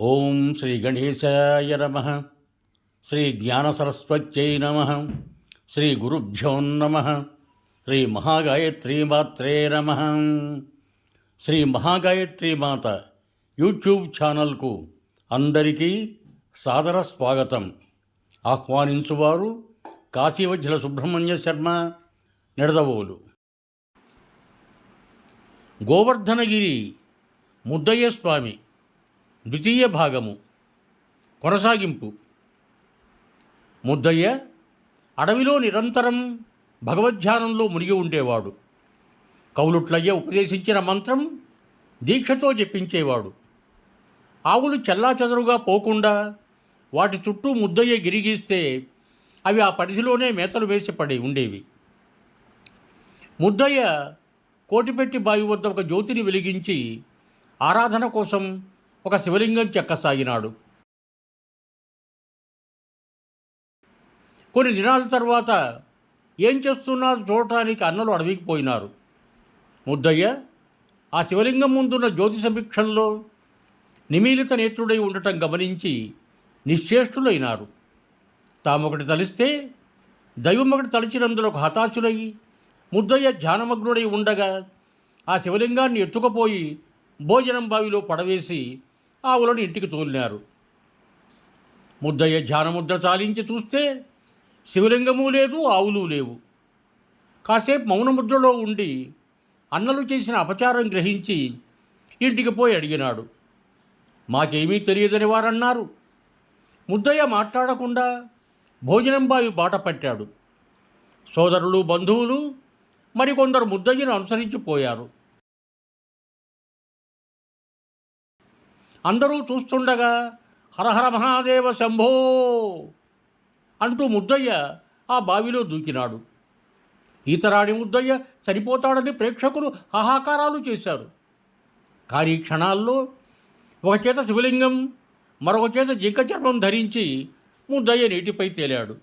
ఓం శ్రీ గణేశాయ నమ. శ్రీ జ్ఞానసరస్వత్యై నమ. శ్రీ గురుభ్యో నమ. శ్రీ మహాగాయత్రీమాత్రే నమ. శ్రీ మహాగాయత్రి మాత యూట్యూబ్ ఛానల్కు అందరికీ సాదర స్వాగతం. ఆహ్వానించువారు కాశీవజ్జల సుబ్రహ్మణ్య శర్మ నిడదవోలు. గోవర్ధనగిరి ముద్దయ్య స్వామి ద్వితీయ భాగము కొనసాగింపు. ముద్దయ్య అడవిలో నిరంతరం భగవద్ధ్యానంలో మునిగి ఉండేవాడు. కౌలుట్లయ్య ఉపదేశించిన మంత్రం దీక్షతో జపించేవాడు. ఆవులు చెల్లాచెదరుగా పోకుండా వాటి చుట్టూ ముద్దయ్య గిరిగిస్తే అవి ఆ పరిధిలోనే మేతలు వేసి పడి ఉండేవి. ముద్దయ్య కోటిపెట్టి బావి వద్ద ఒక జ్యోతిని వెలిగించి ఆరాధన కోసం ఒక శివలింగం చెక్కసాగినాడు. కొన్ని దినాల తర్వాత ఏం చేస్తున్నారు చూడటానికి అన్నలు అడవికి పోయినారు. ముద్దయ్య ఆ శివలింగం ముందున్న జ్యోతి సమీక్షంలో నిమీలిత నేత్రుడై ఉండటం గమనించి నిశ్చేష్టులైనారు. తామొకటి తలిస్తే దైవం ఒకటి తలిచినందులకు హతాశులై ముద్దయ్య ధ్యానమగ్నుడై ఉండగా ఆ శివలింగాన్ని ఎత్తుకుపోయి భోజనం బావిలో పడవేసి ఆవులను ఇంటికి తోలినారు. ముద్దయ్య ధ్యానముద్ర చాలించి చూస్తే శివలింగము లేదు ఆవులు లేవు. కాసేపు మౌనముద్రలో ఉండి అన్నలు చేసిన అపచారం గ్రహించి ఇంటికి పోయి అడిగినాడు. మాకేమీ తెలియదని వారన్నారు. ముద్దయ్య మాట్లాడకుండా భోజనం బావి బాట పట్టాడు. సోదరులు బంధువులు మరికొందరు ముద్దయ్యను అనుసరించిపోయారు అందరూ చూస్తుండగా హరహర మహాదేవ శంభో అంటూ ముద్దయ్య ఆ బావిలో దూకినాడు. ఈతరాడి ముద్దయ్య చనిపోతాడని ప్రేక్షకులు హాహాకారాలు చేశారు. కానీ క్షణాల్లో ఒక చేత శివలింగం మరొక చేత జింక చర్మం ధరించి ముద్దయ్య నీటిపై తేలాడు.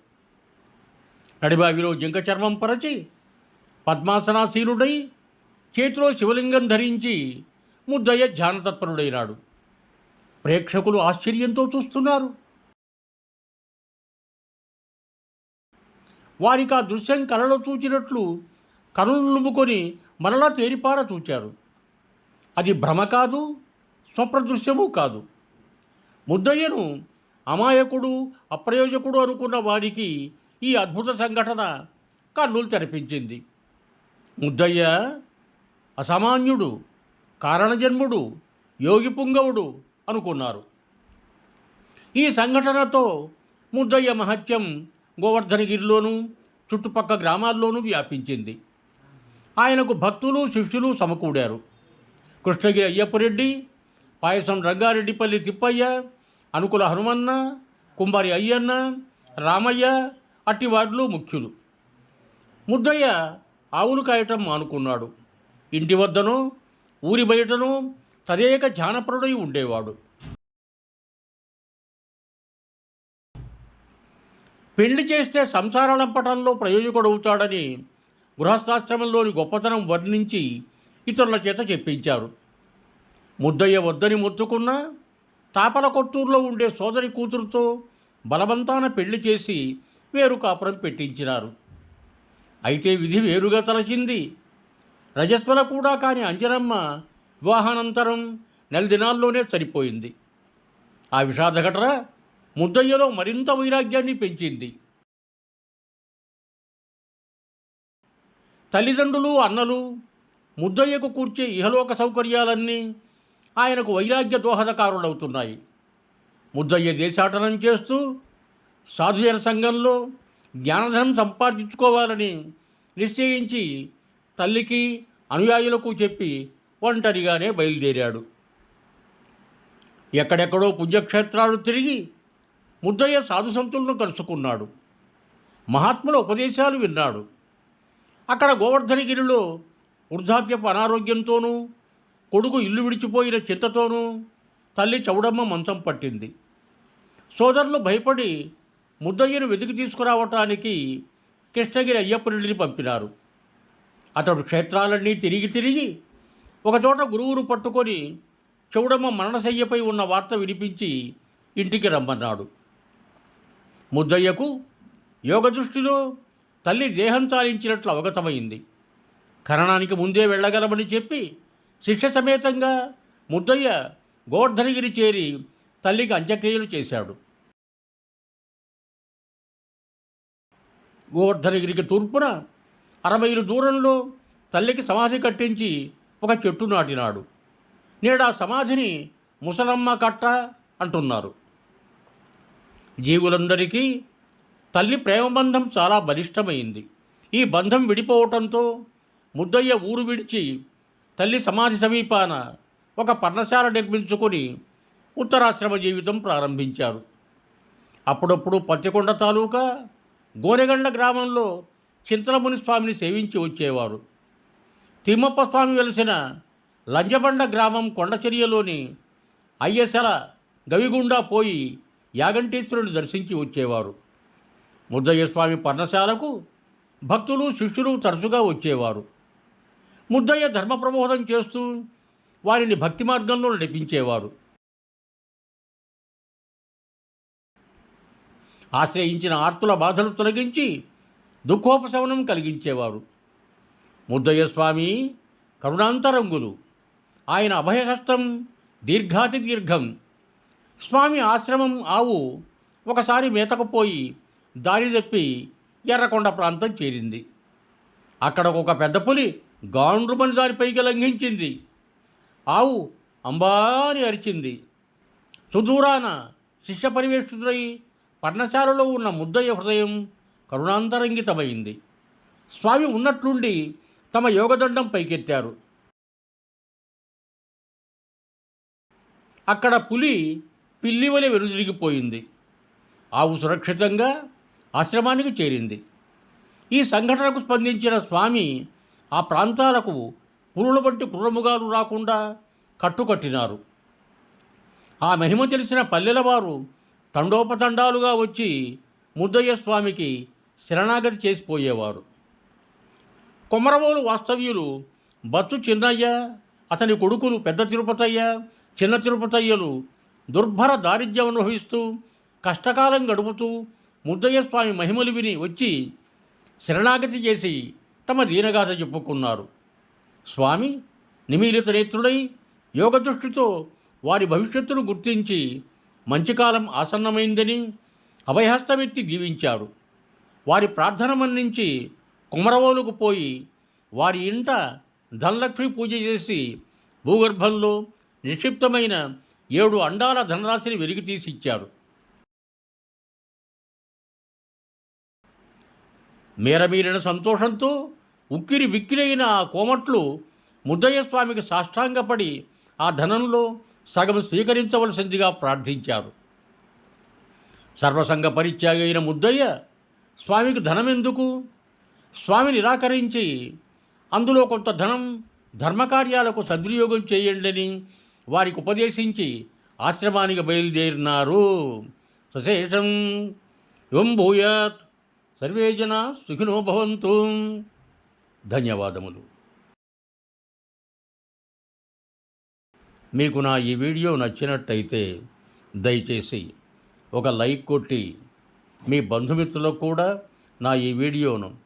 నడిబావిలో జింక చర్మం పరచి పద్మాసనాశీలుడై చేతిలో శివలింగం ధరించి ముద్దయ్య ధ్యానతత్పరుడైనాడు. ప్రేక్షకులు ఆశ్చర్యంతో చూస్తున్నారు. వారికి ఆ దృశ్యం కలలో చూచినట్లు కనులు నుమ్ముకొని మరలా తేరిపార చూచారు. అది భ్రమ కాదు స్వప్నదృశ్యము కాదు. ముద్దయ్యను అమాయకుడు అప్రయోజకుడు అనుకున్న వారికి ఈ అద్భుత సంఘటన కన్నులు తెరపించింది. ముద్దయ్య అసామాన్యుడు కారణజన్ముడు యోగి పుంగవుడు అనుకున్నారు. ఈ సంఘటనతో ముద్దయ్య మహత్యం గోవర్ధనగిరిలోనూ చుట్టుపక్క గ్రామాల్లోనూ వ్యాపించింది. ఆయనకు భక్తులు శిష్యులు సమకూడారు. కృష్ణగిరి అయ్యప్పరెడ్డి పాయసం రంగారెడ్డిపల్లి తిప్పయ్య అనుకుల హనుమన్న కుంబారి అయ్యన్న రామయ్య అట్టివాడ్లు ముఖ్యులు. ముద్దయ్య ఆవులు కాయటం మానుకున్నాడు. ఇంటి వద్దనో ఊరి బయటనో తదేక ధ్యానపరుడై ఉండేవాడు. పెళ్ళి చేస్తే సంసారాలంపటంలో ప్రయోజకుడవుతాడని గృహస్థాశ్రమంలోని గొప్పతనం వర్ణించి ఇతరుల చేత చెప్పించారు. ముద్దయ్య వద్దని మొత్తుకున్నా తాపల కొత్తూరులో ఉండే సోదరి కూతురుతో బలవంతాన పెళ్ళి చేసి వేరు కాపురం పెట్టించినారు. అయితే విధి వేరుగా తలచింది. రజస్వల కూడా కాని అంజనమ్మ వివాహానంతరం నెల దినాల్లోనే చనిపోయింది ఆ విషాద ఘటన ముద్దయ్యలో మరింత వైరాగ్యాన్ని పెంచింది. తల్లిదండ్రులు అన్నలు ముద్దయ్యకు కూర్చే ఇహలోక సౌకర్యాలన్నీ ఆయనకు వైరాగ్య దోహదకారులవుతున్నాయి. ముద్దయ్య దేశాటనం చేస్తూ సాధుజన సంఘంలో జ్ఞానధనం సంపాదించుకోవాలని నిశ్చయించి తల్లికి అనుయాయులకు చెప్పి ఒంటరిగానే బయలుదేరాడు. ఎక్కడెక్కడో పుణ్యక్షేత్రాలు తిరిగి ముద్దయ్య సాధుసంతులను కలుసుకున్నాడు. మహాత్ముల ఉపదేశాలు విన్నాడు. అక్కడ గోవర్ధనగిరిలో వృద్ధాప్యపు అనారోగ్యంతోనూ కొడుకు ఇల్లు విడిచిపోయిన చింతతోనూ తల్లి చౌడమ్మ మంచం పట్టింది. సోదరులు భయపడి ముద్దయ్యను వెతికి తీసుకురావటానికి కృష్ణగిరి అయ్యప్పనుడిని పంపినారు. అతడు క్షేత్రాలన్నీ తిరిగి తిరిగి ఒకచోట గురువును పట్టుకొని చౌడమ్మ మరణశయ్యపై ఉన్న వార్త వినిపించి ఇంటికి రమ్మన్నాడు. ముద్దయ్యకు యోగ దృష్టిలో తల్లి దేహం చాలించినట్లు అవగతమైంది. కరణానికి ముందే వెళ్ళగలమని చెప్పి శిష్య సమేతంగా ముద్దయ్య గోవర్ధనగిరి చేరి తల్లికి అంత్యక్రియలు చేశాడు. గోవర్ధనగిరికి తూర్పున అరవైలు దూరంలో తల్లికి సమాధి కట్టించి ఒక చెట్టు నాటినాడు. నేడు ఆ సమాధిని ముసలమ్మ కట్ట అంటున్నారు. జీవులందరికీ తల్లి ప్రేమబంధం చాలా బలిష్టమైంది. ఈ బంధం విడిపోవటంతో ముద్దయ్య ఊరు విడిచి తల్లి సమాధి సమీపాన ఒక పర్ణశాల నిర్మించుకొని ఉత్తరాశ్రమ జీవితం ప్రారంభించారు. అప్పుడప్పుడు పత్తికొండ తాలూకా గోరెగండ గ్రామంలో చింతలముని స్వామిని సేవించి వచ్చేవారు. తిమ్మప్ప స్వామి వెలిసిన లంజబండ గ్రామం కొండచర్యలోని అయ్యసల గవిగుండా పోయి యాగంటేశ్వరుని దర్శించి వచ్చేవారు. ముద్దయ్య స్వామి పర్ణశాలకు భక్తులు శిష్యులు తరచుగా వచ్చేవారు. ముద్దయ్య ధర్మ ప్రబోధం చేస్తూ వారిని భక్తి మార్గంలో నడిపించేవారు. ఆశ్రయించిన ఆర్తుల బాధలు తొలగించి దుఃఖోపశమనం కలిగించేవారు. ముద్దయ్య స్వామి కరుణాంతరంగులు. ఆయన అభయహస్తం దీర్ఘాతి దీర్ఘం స్వామి ఆశ్రమం ఆవు ఒకసారి మేతకపోయి దారి తప్పి ఎర్రకొండ ప్రాంతం చేరింది. అక్కడ ఒక పెద్ద పులి గాండ్రుమని దారిపైకి లంఘించింది. ఆవు అంబారి అరిచింది. సుదూరాన శిష్య పరివేష్టుడై పర్ణశాలలో ఉన్న ముద్దయ్య హృదయం కరుణాంతరంగితమైంది. స్వామి ఉన్నట్లుండి తమ యోగదండం పైకెత్తారు. అక్కడ పులి పిల్లి వలె వెనుదిరిగిపోయింది. ఆవు సురక్షితంగా ఆశ్రమానికి చేరింది. ఈ సంఘటనకు స్పందించిన స్వామి ఆ ప్రాంతాలకు పురుల వంటి క్రూరముగాలు రాకుండా కట్టుకట్టినారు. ఆ మహిమ తెలిసిన పల్లెల వారు తండోపతండాలుగా వచ్చి ముద్దయ్య స్వామికి శరణాగతి చేసిపోయేవారు. కొమరవోలు వాస్తవ్యులు బత్తు చిన్నయ్య అతని కొడుకులు పెద్ద తిరుపతయ్య చిన్న తిరుపతయ్యలు దుర్భర దారిద్ర్యం అనుభవిస్తూ కష్టకాలం గడుపుతూ ముద్దయ్య స్వామి మహిమలు విని వచ్చి శరణాగతి చేసి తమ దీనగాథ చెప్పుకున్నారు. స్వామి నిమీలిత నేత్రుడై యోగదృష్టితో వారి భవిష్యత్తును గుర్తించి మంచి కాలం ఆసన్నమైందని అభయహస్తమెత్తి దీవించారు. వారి ప్రార్థన మన్నించి కుమరవోలుకు పోయి వారి ఇంట ధనలక్ష్మి పూజ చేసి భూగర్భంలో నిక్షిప్తమైన ఏడు అండాల ధనరాశిని వెలికి తీసిచ్చారు. మేరమీరిన సంతోషంతో ఉక్కిరి విక్కిరైన ఆ కోమట్లు ముద్దయ్య స్వామికి సాష్టాంగపడి ఆ ధనంలో సగం స్వీకరించవలసిందిగా ప్రార్థించారు. సర్వసంగ పరిత్యాగైన ముద్దయ్య స్వామికి ధనమెందుకు? స్వామి నిరాకరించి అందులో కొంత ధనం ధర్మకార్యాలకు సద్వినియోగం చేయండి వారికి ఉపదేశించి ఆశ్రమానికి బయలుదేరినారు. సశేషం యువం భూయాత్. సర్వే జన సుఖినో భవంతు. ధన్యవాదములు. మీకు నా ఈ వీడియో నచ్చినట్టయితే దయచేసి ఒక లైక్ కొట్టి మీ బంధుమిత్రులకు కూడా నా ఈ వీడియోను